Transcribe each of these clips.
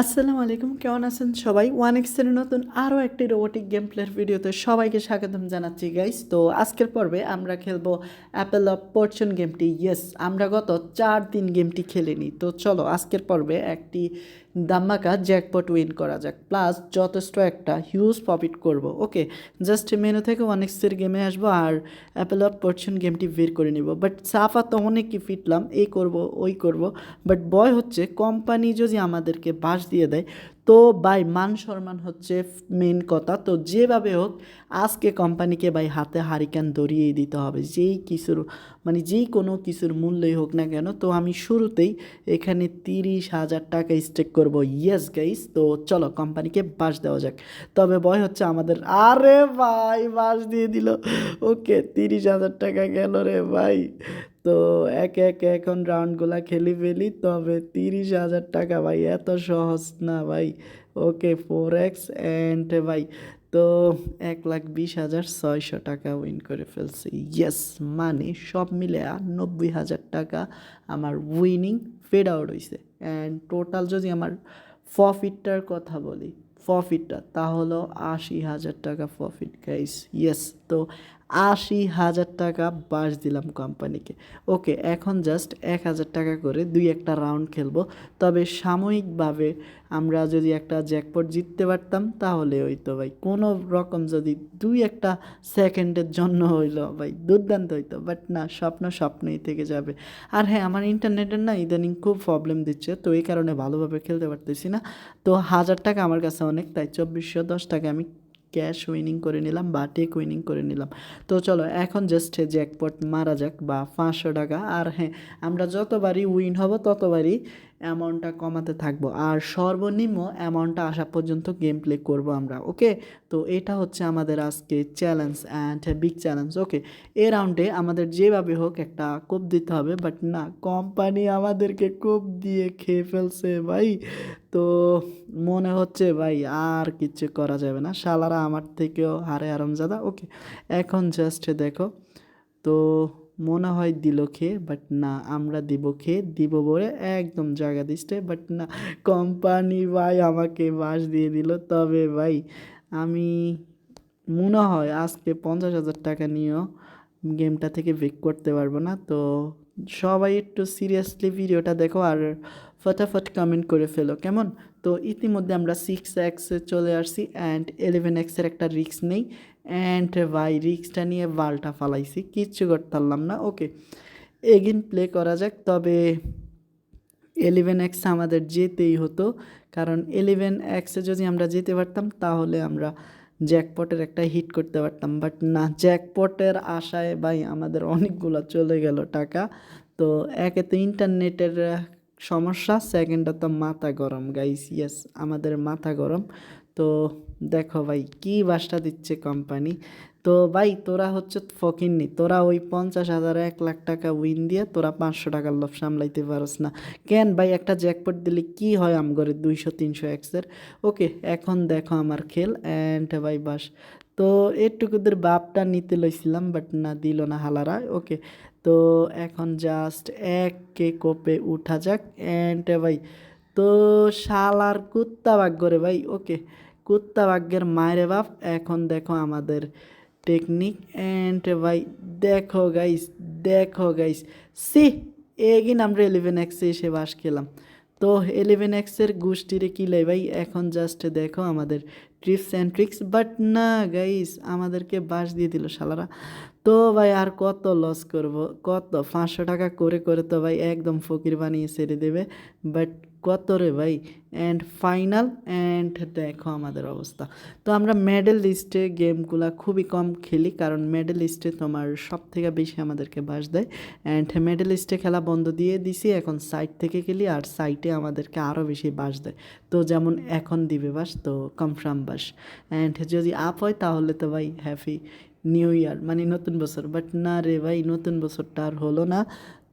আসসালামু আলাইকুম, কেমন আছেন সবাই? ওয়ান এক্সের নতুন আরও একটি রোবোটিক গেম প্লের ভিডিওতে সবাইকে স্বাগতম জানাচ্ছি গাইস তো আজকের পর্বে আমরা খেলব অ্যাপেল অফ পর্চন গেমটি ইয়েস আমরা গত চার দিন গেমটি খেলিনি। তো চলো, আজকের পর্বে একটি দাম্মাকা জ্যাকপট উইন করা যাক। প্লাস যথেষ্ট একটা হিউজ প্রফিট করব। ওকে জাস্ট মেনু থেকে ওয়ান এক্সের গেমে আসব আর অ্যাপেল অফ পরচুন গেমটি বের করে নিব। বাট সাফা তো অনেকই ফিটলাম এই করব, ওই করব। বাট বয় হচ্ছে কোম্পানি যদি আমাদেরকে বাস দিয়ে দেয় তো বাই মান সম্মান হচ্ছে মেন কথা। তো যেভাবে হোক, আজকে কোম্পানিকে বাই হাতে হারিকেন ধরিয়ে দিতে হবে। যেই কিছুর মানে যেই কোনো কিছুর মূল্যই হোক না কেন। তো আমি শুরুতেই এখানে তিরিশ হাজার টাকা স্টেক করব। ইয়েস গাইস তো চলো কোম্পানিকে বাস দেওয়া যাক। তবে বয় হচ্ছে আমাদের। আরে ভাই বাস দিয়ে দিল। ওকে তিরিশ হাজার টাকা গেল রে ভাই। তো একে একে এখন রাউন্ডগুলা খেলি ফেলি, তবে তিরিশ হাজার টাকা ভাই, এত সহজ না ভাই। ওকে ফোর এক্স অ্যান্ড ভাই, তো এক লাখ বিশ হাজার ছয়শো টাকা উইন করে ফেলছি। ইয়েস মানে সব মিলে নব্বই হাজার টাকা আমার উইনিং ফেড আউট হয়েছে অ্যান্ড টোটাল যদি আমার প্রফিটটার কথা বলি প্রফিটটা তা আশি হাজার টাকা প্রফিট গাইস ইয়েস তো আশি হাজার টাকা বাস দিলাম কোম্পানিকে। ওকে, এখন জাস্ট এক হাজার টাকা করে দুই একটা রাউন্ড খেলব। তবে সাময়িকভাবে আমরা যদি একটা জ্যাকপট জিততে পারতাম তাহলে হইতো ভাই। কোনো রকম যদি দুই একটা সেকেন্ডের জন্য হইল ভাই, দুর্দান্ত হইতো। বাট না, স্বপ্ন স্বপ্নই থেকে যাবে। আর হ্যাঁ আমার ইন্টারনেটের না ইদানিং খুব প্রবলেম দিচ্ছে, তো এই কারণে ভালোভাবে খেলতে পারতেছি না। তো হাজার টাকা আমার কাছে অনেক, তাই চব্বিশশো দশ টাকা আমি ক্যাশ উইনিং করে নিলাম বা টেক উইনিং করে নিলাম। তো চলো, এখন জাস্ট জ্যাকপট মারা যাক বা পাঁচশো টাকা। আর হ্যাঁ আমরা যতবারই উইন হব ততবারই অ্যামাউন্টটা কমাতে থাকব। আর সর্বনিম্ন অ্যামাউন্টটা আসা পর্যন্ত গেম প্লে করব আমরা ওকে তো এটা হচ্ছে আমাদের আজকে challenge and big challenge okay এ রাউন্ডে আমাদের যেভাবে হোক একটা কোপ দিতে হবে বাট না কোম্পানি আমাদেরকে কোপ দিয়ে খেয়ে ফেলছে ভাই। তো মনে হচ্ছে ভাই আর কিচ্ছু করা যাবে না, শালারা আমার থেকেও হারে আরামজাদা ওকে এখন জাস্ট দেখো, তো মনে হয় দিল খেয়ে বাট না, আমরা দিব খেয়ে, দিব বলে একদম জায়গা দিচ্ছে বাট না কোম্পানি ভাই আমাকে বাস দিয়ে দিল। তবে ভাই, আমি মনে হয় আজকে পঞ্চাশ হাজার টাকা নিয়েও গেমটা থেকে বেক করতে পারব না। তো সবাই একটু সিরিয়াসলি ভিডিওটা দেখো, আর ফটাফট কমেন্ট করে ফেলো, কেমন? তো ইতিমধ্যে আমরা সিক্স এক্সে চলে আসছি অ্যান্ড ইলেভেন এক্সের একটা রিক্স নেই অ্যান্ড ভাই রিক্সটা নিয়ে বালটা ফালাইছি, কিচ্ছু করতে পারলাম না ওকে এগিন প্লে করা যাক, তবে এলেভেন এক্স আমাদের যেতেই হতো, কারণ এলেভেন এক্সে যদি আমরা যেতে পারতাম, তাহলে আমরা জ্যাকপটের একটা হিট করতে পারতাম বাট না জ্যাকপটের আশায় ভাই আমাদের অনেকগুলো চলে গেল টাকা, তো একে তো ইন্টারনেটের সমস্যা সেকেন্ডটা তো মাথা গরম গাইস ইয়েস আমাদের মাথা গরম। তো দেখো ভাই, কী বাসটা দিচ্ছে কোম্পানি তো ভাই, তোরা হচ্ছে ফকিননি, তোরা ওই পঞ্চাশ হাজার এক লাখ টাকা উইন দিয়ে তোরা পাঁচশো টাকার লোভ সামলাইতে পারস না। কেন ভাই, একটা জ্যাকপট দিলে কি হয় আমগরে দুইশো, তিনশো এক্সের ওকে এখন দেখো আমার খেল অ্যান্ড ভাই বাস। তো এটুকুদের বাপটা নিতে লইছিলাম বাট না, দিল না হালারা। ওকে তো এখন জাস্ট এক কে কোপে উঠা যাক অ্যান্ড ভাই, তো শালার কুত্তা ভাগ্য রে ভাই ওকে কুত্তা ভাগ্যের মায়ের বাপ, এখন দেখো আমাদের টেকনিক অ্যান্ড ভাই, দেখো গাইস দেখো গাইস সি এগিন আমরা ইলেভেন এক্সে এসে বাস খেলাম। তো এলেভেন এক্সের গোষ্ঠীরে কী লাই? ভাই, এখন জাস্ট দেখো আমাদের ট্রিপস অ্যান্ড ট্রিক্স বাট না গাইস আমাদেরকে বাস দিয়ে দিল শালারা। তো ভাই, আর কত লস করব? কত? পাঁচশো টাকা করে করে তো ভাই একদম ফকির বানিয়ে ছেড়ে দেবে বাট কত রে ভাই? অ্যান্ড ফাইনাল অ্যান্ড দেখো আমাদের অবস্থা। তো আমরা মেডেল লিস্টে গেমগুলো খুবই কম খেলি, কারণ মেডেল লিস্টে তোমার সব থেকে বেশি আমাদেরকে বাস দেয়। অ্যান্ড মেডেল লিস্টে খেলা বন্ধ দিয়ে দিছি, এখন সাইট থেকে খেলি আর সাইটে আমাদেরকে আরও বেশি বাস দেয়। তো যেমন এখন দিবে বাস, তো কনফার্ম বাস। অ্যান্ড যদি আপ হয় তাহলে তো ভাই হ্যাপি নিউ ইয়ার মানে নতুন বছর। বাট না রে ভাই, নতুন বছরটা আর হলো না।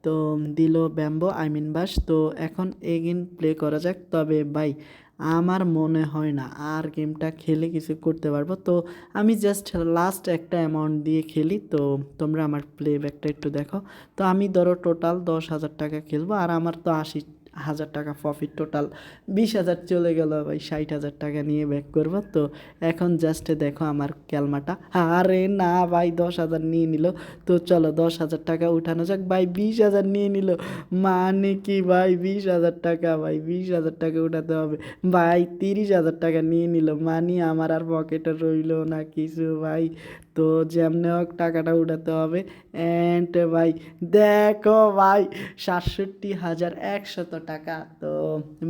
তো দিল ব্যাম্বো, আই মিন বাস। তো এখন এগেন প্লে করা যাক। তবে বাই আমার মনে হয় না আর গেমটা খেলে কিছু করতে পারব। তো আমি জাস্ট লাস্ট একটা অ্যামাউন্ট দিয়ে খেলি। তো তোমরা আমার প্লে ব্যাকটা একটু দেখো। তো আমি ধরো টোটাল দশ হাজার টাকা খেলব। আর আমার তো আশি হাজার টাকা প্রফিট টোটাল বিশ হাজার চলে গেল ভাই ষাট হাজার টাকা নিয়ে ব্যাক করব। তো এখন জাস্ট দেখো আমার ক্যালমাটা। আরে না ভাই, দশ হাজার নিয়ে নিল। তো চলো দশ হাজার টাকা উঠানো যাক। ভাই, বিশ হাজার নিয়ে নিল। মানে কি ভাই, বিশ হাজার টাকা? ভাই, বিশ হাজার টাকা উঠাতে হবে। ভাই, তিরিশ হাজার টাকা নিয়ে নিল। মানি আমার আর পকেটে রইল না কিছু ভাই। তো যেমনি হোক টাকাটা উঠাতে হবে। অ্যান্ড ভাই, দেখো ভাই, সাতষট্টি হাজার একশত টাকা। তো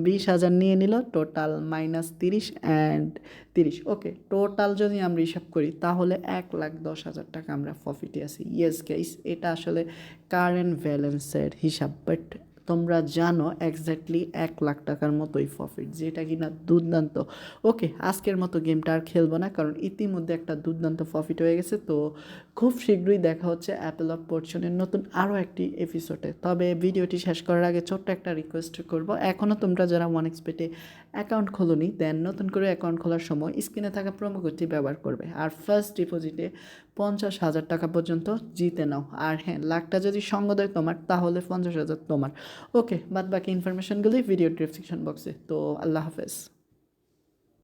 বিশ হাজার নিয়ে নিল টোটাল মাইনাস তিরিশ অ্যান্ড তিরিশ। ওকে টোটাল যদি আমরা হিসাব করি, তাহলে এক লাখ দশ হাজার টাকা আমরা প্রফিটে আছি। ইয়েস গাইস এটা আসলে কারেন্ট ব্যালেন্সের হিসাব বাট তোমরা জানো এক্স্যাক্টলি এক লাখ টাকার মতোই প্রফিট যেটা কিনা দুর্দান্ত। ওকে আজকের মতো গেমটা আর খেলব না, কারণ ইতিমধ্যে একটা দুর্দান্ত প্রফিট হয়ে গেছে, তো খুব শীঘ্রই দেখা হচ্ছে অ্যাপেল অফ পরশনের নতুন আরও একটি এপিসোডে তবে ভিডিওটি শেষ করার আগে ছোট্ট একটা রিকোয়েস্ট করব এখনও তোমরা যারা ওয়ান এক্সপেটে অ্যাকাউন্ট খোলোনি দেন নতুন করে অ্যাকাউন্ট খোলার সময় স্ক্রিনে থাকা প্রোমো কোডটি ব্যবহার করবে। আর ফার্স্ট ডিপোজিটে পঞ্চাশ হাজার টাকা পর্যন্ত জিতে নাও। আর হ্যাঁ লাখটা যদি সঙ্গ দেয় তোমার, তাহলে পঞ্চাশ হাজার তোমার। ওকে বাদ বাকি ইনফরমেশনগুলি ভিডিও ডিসক্রিপশন বক্সে তো আল্লাহ হাফেজ।